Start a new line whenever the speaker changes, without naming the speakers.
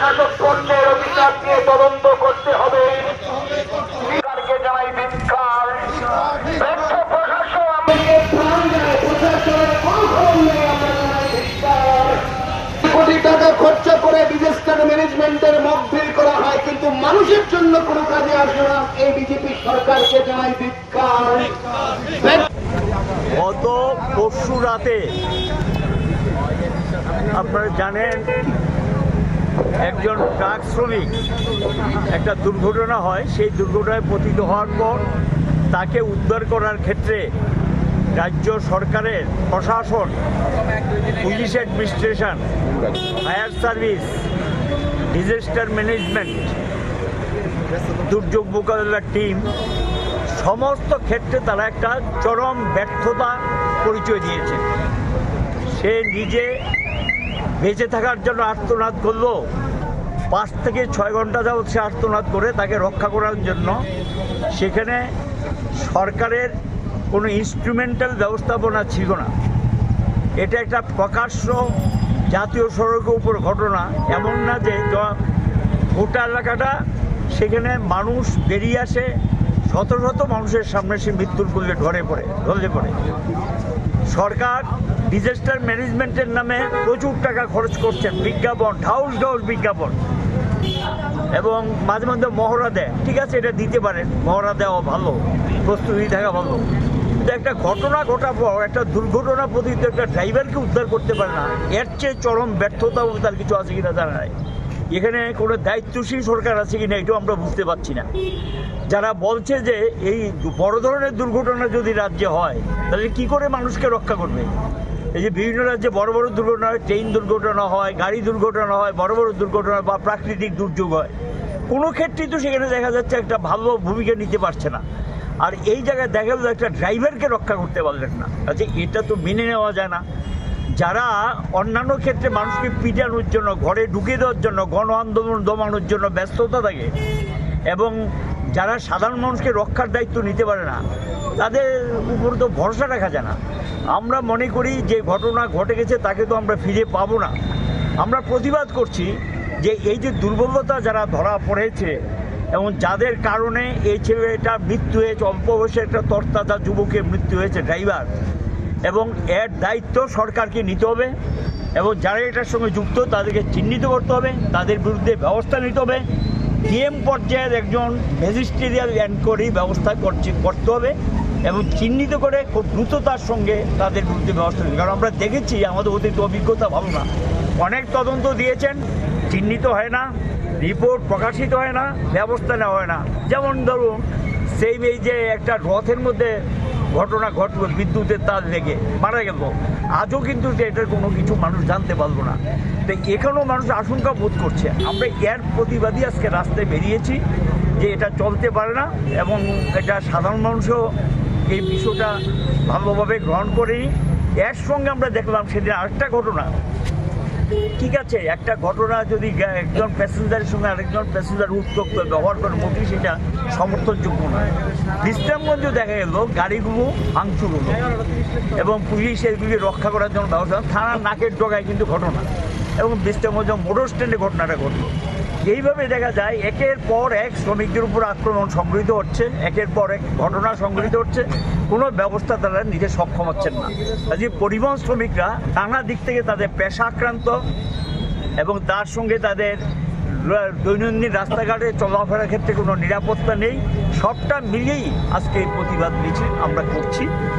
শাসক পর্যায়ের অধিকার নিয়ে তদন্ত করতে হবে খরচা করে ডিজাস্টার ম্যানেজমেন্টের মকবিল করা হয়, কিন্তু মানুষের জন্য কোনো কাজে আসে না। এই বিজেপি সরকারকে জানাই
গত পরশু রাতে আপনারা জানেন একজন ট্রাক শ্রমিক, একটা দুর্ঘটনা হয়, সেই দুর্ঘটনায় পতিত হওয়ার পর তাকে উদ্ধার করার ক্ষেত্রে রাজ্য সরকারের প্রশাসন, police administration, fire service, disaster management, দুর্যোগ মোকাবিলার টিম, সমস্ত ক্ষেত্রে তারা একটা চরম ব্যর্থতা পরিচয় দিয়েছে। সে নিজে বেঁচে থাকার জন্য আর্তনাদ করল। পাঁচ থেকে ছয় ঘণ্টা যাবৎ সে আর্তনাদ করে তাকে রক্ষা করার জন্য। সেখানে সরকারের কোনো ইনস্ট্রুমেন্টাল ব্যবস্থাপনা ছিল না। এটা একটা প্রকাশ্য জাতীয় সড়কের উপর ঘটনা। এমন না যে গোটা এলাকাটা সেখানে মানুষ বেরিয়ে আসে, শত শত মানুষের সামনে সে মৃত্যুর করলে ঢরে পড়ে, ঢলে পড়ে। সরকার ডিজাস্টার ম্যানেজমেন্টের নামে প্রচুর টাকা খরচ করছেন বিজ্ঞাপন, ঢাউস ঢাউস বিজ্ঞাপন। এবং মাঝে মধ্যে মহড়া দেয়। ঠিক আছে, এটা দিতে পারেন মহড়া দেওয়া ভালো, প্রস্তুতি থাকা ভালো। কিন্তু একটা ঘটনা ঘটার পর, একটা দুর্ঘটনা পতিত একটা ড্রাইভারকে উদ্ধার করতে পারে না। এর চেয়ে চরম ব্যর্থতা তার কিছু আছে কিনা জানা নাই। এখানে কোনো দায়িত্বশীল সরকার আছে কি না এটাও আমরা বুঝতে পারছি না। যারা বলছে যে এই বড় ধরনের দুর্ঘটনা যদি রাজ্যে হয়, তাহলে কি করে মানুষকে রক্ষা করবে? এই যে বিভিন্ন রাজ্যে বড় বড় দুর্ঘটনা হয়, ট্রেন দুর্ঘটনা হয়, গাড়ি দুর্ঘটনা হয়, বড় বড় দুর্ঘটনা বা প্রাকৃতিক দুর্যোগ হয়। কোনো ক্ষেত্রেই তো সেখানে দেখা যাচ্ছে একটা ভালো ভূমিকা নিতে পারছে না। আর এই জায়গায় দেখা গেল একটা ড্রাইভারকে রক্ষা করতে পারলেন না। আচ্ছা এটা তো মেনে নেওয়া যায় না। যারা অন্যান্য ক্ষেত্রে মানুষকে পিটানোর জন্য, ঘরে ঢুকে দেওয়ার জন্য, গণ আন্দোলন দমানোর জন্য ব্যস্ততা থাকে এবং যারা সাধারণ মানুষকে রক্ষার দায়িত্ব নিতে পারে না, তাদের উপর তো ভরসা রাখা যায় না। আমরা মনে করি যে ঘটনা ঘটে গেছে, তাকে তো আমরা ফিরে পাবো না। আমরা প্রতিবাদ করছি যে এই যে দুর্বলতা যারা ধরা পড়েছে এবং যাদের কারণে এই ছেলেটা মৃত্যু হয়েছে, অল্প বয়সে একটা তরতাজা যুবকের মৃত্যু হয়েছে, ড্রাইভার এবং এর দায়িত্ব সরকারকে নিতে হবে এবং যারা এটার সঙ্গে যুক্ত তাদেরকে চিহ্নিত করতে হবে, তাদের বিরুদ্ধে ব্যবস্থা নিতে হবে। ডিএম পর্যায়ের একজন ম্যাজিস্ট্রিয়াল এনকোয়ারি ব্যবস্থা করছে, করতে হবে এবং চিহ্নিত করে খুব দ্রুততার সঙ্গে তাদের বিরুদ্ধে ব্যবস্থা নিতে কারণ আমরা দেখেছি, আমাদের অতীত অভিজ্ঞতা ভালো না। অনেক তদন্ত দিয়েছেন, চিহ্নিত হয় না, রিপোর্ট প্রকাশিত হয় না, ব্যবস্থা নেওয়া হয় না। যেমন ধরুন সেই এই যে একটা রথের মধ্যে ঘটনা ঘটবে, বিদ্যুতের তার লেগে। মারা গেল। আজও কিন্তু এটার কোনো কিছু মানুষ জানতে পারব না। তো এখানেও মানুষ আশঙ্কা বোধ করছে। আমরা এর প্রতিবাদী আজকে রাস্তায় বেরিয়েছি যে এটা চলতে পারে না এবং এটা সাধারণ মানুষও এই বিষয়টা ভালোভাবে গ্রহণ করেনি। এর সঙ্গে আমরা দেখলাম সেদিন আরেকটা ঘটনা। ঠিক আছে, একটা ঘটনা যদি একজন প্যাসেঞ্জারের সঙ্গে আরেকজন প্যাসেঞ্জার উত্তক্ত ব্যবহার করে, মোটেই সেটা সমর্থনযোগ্য নয়। বিশ্রামগঞ্জ দেখা গেল, গাড়িগুলো ভাঙচুর হলো এবং পুলিশ এগুলি রক্ষা করার জন্য ব্যবস্থা থানার নাকের ডগায় কিন্তু ঘটনা। এবং বিশ্রামগঞ্জ মোটর স্ট্যান্ডে ঘটনাটা ঘটলো। এইভাবে দেখা যায়, একের পর এক শ্রমিকদের উপর আক্রমণ সংগৃহীত হচ্ছে, একের পর এক ঘটনা সংগৃহীত হচ্ছে। কোনো ব্যবস্থা তারা নিজে সক্ষম হচ্ছেন না। কাজে পরিবহন শ্রমিকরা নানা দিক থেকে তাদের পেশা আক্রান্ত এবং তার সঙ্গে তাদের দৈনন্দিন রাস্তাঘাটে চলাফেরার ক্ষেত্রে কোনো নিরাপত্তা নেই। সবটা মিলিয়েই আজকে এই প্রতিবাদ মিছিল আমরা করছি।